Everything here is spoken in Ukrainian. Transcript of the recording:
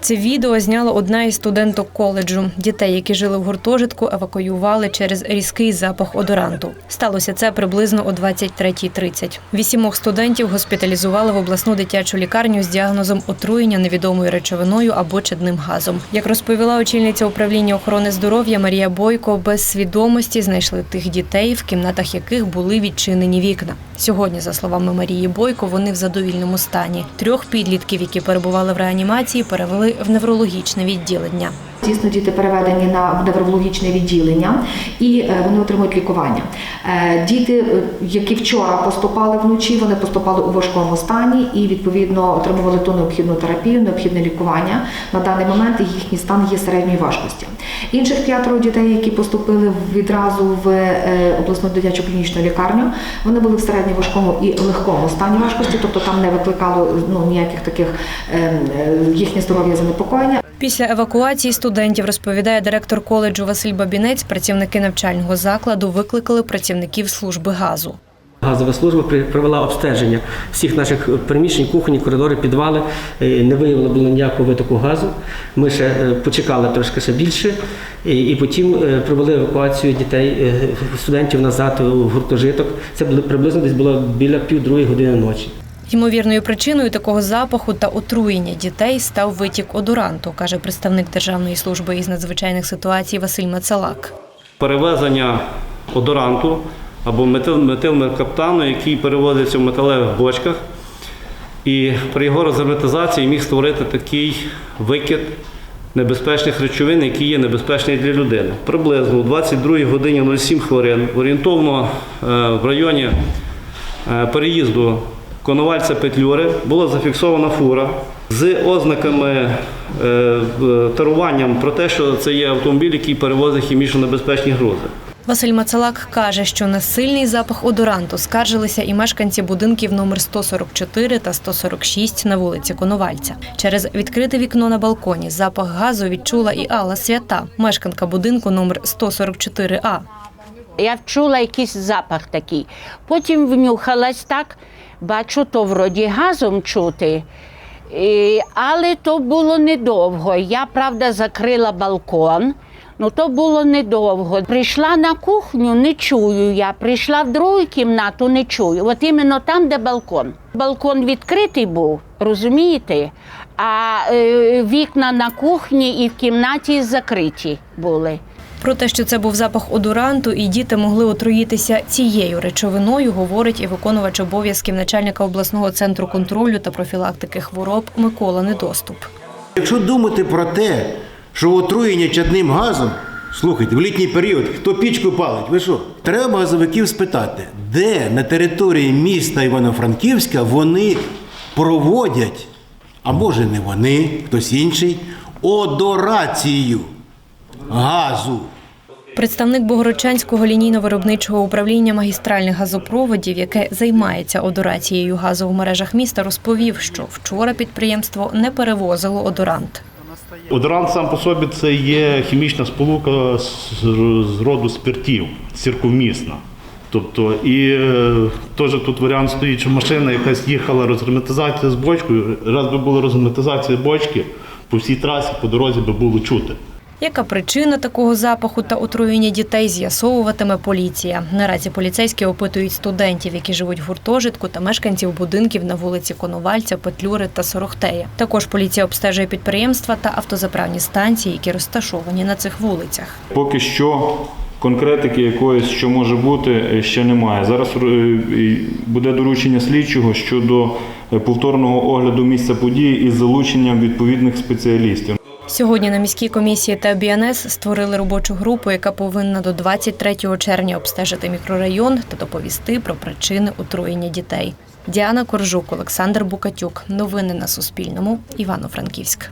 Це відео зняла одна із студенток коледжу. Дітей, які жили в гуртожитку, евакуювали через різкий запах одоранту. Сталося це приблизно о 23.30. Вісімох студентів госпіталізували в обласну дитячу лікарню з діагнозом отруєння невідомою речовиною або чадним газом. Як розповіла очільниця управління охорони здоров'я Марія Бойко, без свідомості знайшли тих дітей, в кімнатах яких були відчинені вікна. Сьогодні, за словами Марії Бойко, вони в задовільному стані. Трьох підлітків, які перебували в реанімації, перевели в неврологічне відділення. Дійсно, діти переведені на неврологічне відділення і е, вони отримують лікування. Е, Діти, е, які вчора поступали вночі, вони поступали у важкому стані і відповідно отримували ту необхідну терапію, необхідне лікування. На даний момент їхній стан є середньої важкості. Інших п'ятеро дітей, які поступили відразу в обласну дитячу клінічну лікарню, вони були в середньоважкому і легкому стані важкості, тобто там не викликало ну ніяких таких е, е, їхнє здоров'я занепокоєння. Після евакуації студентів розповідає директор коледжу Василь Бабінець. Працівники навчального закладу викликали працівників служби газу. Газова служба провела обстеження всіх наших приміщень, кухні, коридори, підвали. Е, Не виявлено було ніякого витоку газу. Ми ще е, почекали трошки ще більше, і потім е, провели евакуацію дітей, студентів назад у гуртожиток. Це було приблизно десь було біля пів-другої години ночі. Ймовірною причиною такого запаху та отруєння дітей став витік одоранту, каже представник Державної служби із надзвичайних ситуацій Василь Мацалак. перевезення одоранту або метил, метилмеркаптану, який перевозиться в металевих бочках. І при його розерметизації міг створити такий викид небезпечних речовин, які є небезпечні для людини. Приблизно о 22 годині 07 хвилин орієнтовно е, в районі е, переїзду Коновальця Петлюри була зафіксована фура з ознаками е, в- таруванням про те, що це є автомобіль, який перевозить хімічно небезпечні грузи. Василь Мацалак каже, що на сильний запах одоранту скаржилися і мешканці будинків номер 144 та 146 на вулиці Коновальця. Через відкрите вікно на балконі запах газу відчула і Алла Свята, мешканка будинку номер 144А. Я вчула якийсь запах такий. Потім внюхалась так, бачу, то вроді газом чути. І, але то було недовго. Я, правда, закрила балкон. Ну, то було недовго. Прийшла на кухню, не чую я. Прийшла в другу кімнату, не чую. От іменно там, де балкон. Балкон відкритий був, розумієте? А е, вікна на кухні і в кімнаті закриті були. Про те, що це був запах одоранту і діти могли отруїтися цією речовиною, говорить і виконувач обов'язків начальника обласного центру контролю та профілактики хвороб Микола Недоступ. Якщо думати про те, що отруєння чадним газом, слухайте, в літній період хто пічку палить, ви що? Треба газовиків спитати, де на території міста Івано-Франківська вони проводять, а може не вони, хтось інший, одорацію газу. Представник Богородчанського лінійно-виробничого управління магістральних газопроводів, яке займається одорацією газу в мережах міста, розповів, що вчора підприємство не перевозило одорант. Одорант сам по собі це є хімічна сполука з, роду спиртів, циркумісна. Тобто, і е, теж тут варіант стоїть, що машина якась їхала розгерметизація з бочкою. Раз би була розгерметизація бочки, по всій трасі, по дорозі би було чути. Яка причина такого запаху та отруєння дітей з'ясовуватиме поліція. Наразі поліцейські опитують студентів, які живуть в гуртожитку та мешканців будинків на вулиці Коновальця, Петлюри та Сорохтея. Також поліція обстежує підприємства та автозаправні станції, які розташовані на цих вулицях. Поки що конкретики якоїсь, що може бути, ще немає. Зараз е, буде доручення слідчого щодо е, повторного огляду місця події із залученням відповідних спеціалістів. Сьогодні на міській комісії та БІНС створили робочу групу, яка повинна до 23 червня обстежити мікрорайон та доповісти про причини отруєння дітей. Діана Коржук, Олександр Букатюк. Новини на Суспільному. Івано-Франківськ.